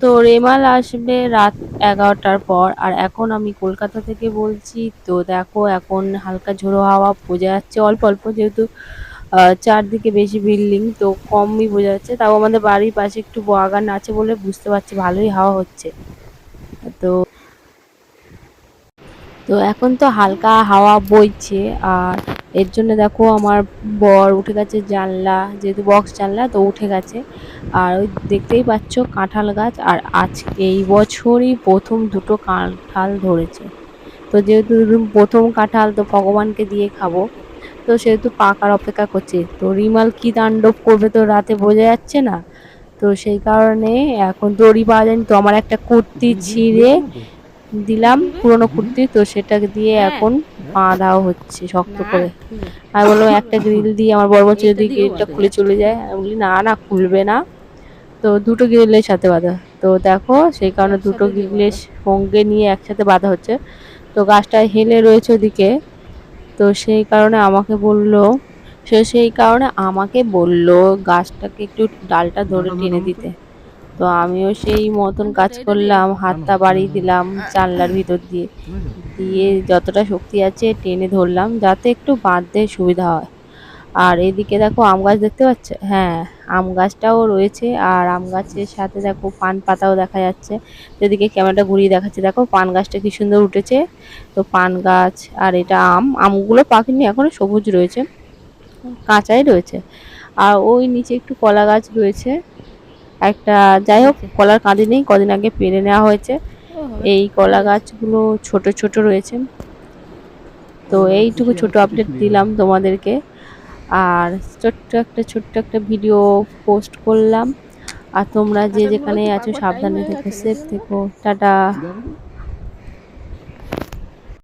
তো রেমাল আসবে রাত এগারোটার পর। আর এখন আমি কলকাতা থেকে বলছি, তো দেখো এখন হালকা ঝোড়ো হাওয়া বোঝা যাচ্ছে। অল্প অল্প যেহেতু চারদিকে বেশি বিল্ডিং, তো কমই বোঝা যাচ্ছে। তাও আমাদের বাড়ির পাশে একটু বাগান আছে বলে বুঝতে পারছি ভালোই হাওয়া হচ্ছে। তো তো এখন তো হালকা হাওয়া বইছে। আর এর জন্য দেখো আমার বর উঠে গেছে জানলা, যেহেতু বক্স জানলা, তো উঠে গেছে। আর ওই দেখতেই পাচ্ছ কাঁঠাল গাছ, আর আজ এই বছরই প্রথম দুটো কাঁঠাল ধরেছে। তো যেহেতু প্রথম কাঁঠাল, তো ভগবানকে দিয়ে খাব। তো সেহেতু পাকার অপেক্ষা করছে। তো রিমাল কি তাণ্ডব করবে তো রাতে বোঝা যাচ্ছে না। তো সেই কারণে এখন দড়ি পাওয়া যায়নি তো আমার একটা কুর্তি ছিঁড়ে দিলাম পুরোনো কুর্তি তো সেটাকে দিয়ে এখন পা বাঁধা হচ্ছে শক্ত করে। আমি বললাম একটা গ্রিল দিয়ে আমার বড় বলছে যদি গ্রিলটা খুলে চলে যায়। আমি বলি না না খুলবে না। তো দুটো গ্রিলের সাথে বাঁধা। তো দেখো সেই কারণে দুটো গ্রিলের সঙ্গে নিয়ে একসাথে বাঁধা হচ্ছে। তো গাছটা হেলে রয়েছে ওদিকে। তো সেই কারণে আমাকে বলল সে সেই কারণে আমাকে বলল গাছটাকে একটু ডালটা ধরে টেনে দিতে। তো আমিও সেই মতন কাজ করলাম, হাতটা বাড়িয়ে দিলাম জানলার ভিতর দিয়ে। দিয়ে যতটা শক্তি আছে টেনে ধরলাম যাতে একটু বাঁধতে সুবিধা হয়। আর এদিকে দেখো আম গাছ দেখতে পাচ্ছ? হ্যাঁ আম গাছটাও রয়েছে আর আম গাছের সাথে দেখো পান পাতাও দেখা যাচ্ছে। যেদিকে ক্যামেরাটা ঘুরিয়ে দেখাচ্ছে, দেখো পান গাছটা কি সুন্দর উঠেছে। তো পান গাছ আর এটা আম, আমগুলো পাকেনি এখনও সবুজ রয়েছে, কাঁচাই রয়েছে। আর ওই নিচে একটু কলা গাছ রয়েছে। একটা যাই হোক কলার কাঁদি নেই কদিন আগে পেরে নেওয়া হয়েছে। এই কলা গাছগুলো ছোট ছোট রয়েছে। তো এইটুকু ছোট আপডেট দিলাম তোমাদেরকে। আর ছোট্ট একটা ছোট্ট একটা ভিডিও পোস্ট করলাম। আর তোমরা যে যেখানে আছো সাবধানে থেকো সেফ থেকো। টাটা।